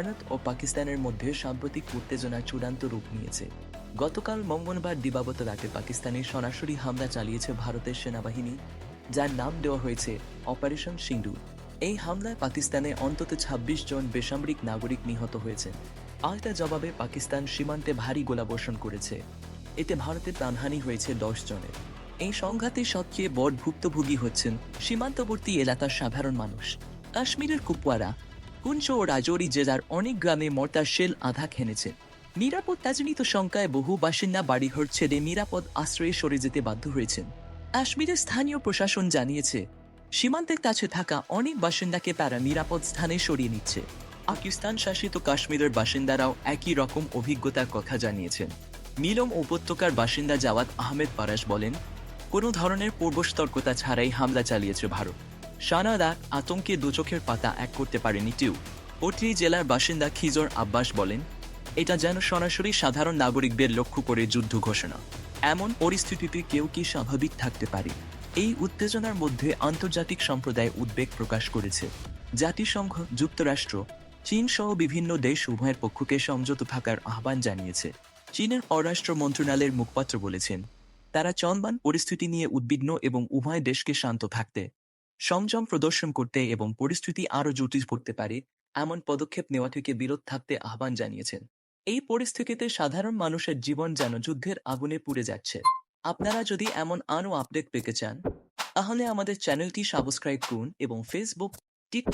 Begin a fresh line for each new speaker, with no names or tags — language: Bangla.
ভারত ও পাকিস্তানের মধ্যে সাম্প্রতিক উত্তেজনা চূড়ান্ত রূপ নিয়েছে। গতকাল মঙ্গলবার দিবাগত রাতে পাকিস্তানে সরাসরি হামলা চালিয়েছে ভারতের সেনাবাহিনী, যার নাম দেওয়া হয়েছে অপারেশন সিন্ধু। এই হামলায় পাকিস্তানে অন্তত ২৬ জন বেসামরিক নাগরিক নিহত হয়েছে। পাল্টা জবাবে পাকিস্তান সীমান্তে ভারী গোলাবর্ষণ করেছে। এতে ভারতের প্রাণহানি হয়েছে দশ জনের। এই সংঘাতে সবচেয়ে বড় ভুক্তভোগী হচ্ছেন সীমান্তবর্তী এলাকার সাধারণ মানুষ। কাশ্মীরের কুপওয়ারা কুঞ্চ ও রাজৌরি জেলার অনেক গ্রামে মর্তার শেল আঘাত হেনেছে নিরাপত্তাজনিত শঙ্কায় বহু বাসিন্দা বাড়িঘর ছেড়ে নিরাপদ আশ্রয়ে সরে যেতে বাধ্য হয়েছেন। কাশ্মীরের স্থানীয় প্রশাসন জানিয়েছে, সীমান্তের কাছে থাকা অনেক বাসিন্দাকে তারা নিরাপদ স্থানে সরিয়ে নিচ্ছে। পাকিস্তান শাসিত কাশ্মীরের বাসিন্দারাও একই রকম অভিজ্ঞতার কথা জানিয়েছেন। নীলম উপত্যকার বাসিন্দা জাওয়াত আহমেদ পারাস বলেন, কোনো ধরনের পূর্বসতর্কতা ছাড়াই হামলা চালিয়েছে ভারত। সারা রাত আতঙ্কে দুচোখের পাতা এক করতে পারেনি টিউ। ওটি জেলার বাসিন্দা খিজর আব্বাস বলেন, এটা যেন সরাসরি সাধারণ নাগরিকদের লক্ষ্য করে যুদ্ধ ঘোষণা। এমন পরিস্থিতিতে কেউ কি স্বাভাবিক থাকতে পারে? এই উত্তেজনার মধ্যে আন্তর্জাতিক সম্প্রদায় উদ্বেগ প্রকাশ করেছে। জাতিসংঘ, যুক্তরাষ্ট্র, চীন সহ বিভিন্ন দেশ উভয়ের পক্ষকে সংযত থাকার আহ্বান জানিয়েছে। চীনের পররাষ্ট্র মন্ত্রণালয়ের মুখপাত্র বলেছেন, তারা চলমান পরিস্থিতি নিয়ে উদ্বিগ্ন এবং উভয় দেশকে শান্ত থাকতে সংযম প্রদর্শন করতে এবং পরিস্থিতি আরও জটিল করতে পারে, এমন পদক্ষেপ নেওয়া থেকে বিরত থাকতে আহ্বান জানিয়েছেন। এই পরিস্থিতিতে সাধারণ মানুষের জীবন যেন যুদ্ধের আগুনে পুড়ে যাচ্ছে। আপনারা যদি এমন আরও আপডেট পেতে চান, তাহলে আমাদের চ্যানেলটি সাবস্ক্রাইব করুন এবং ফেসবুক টিক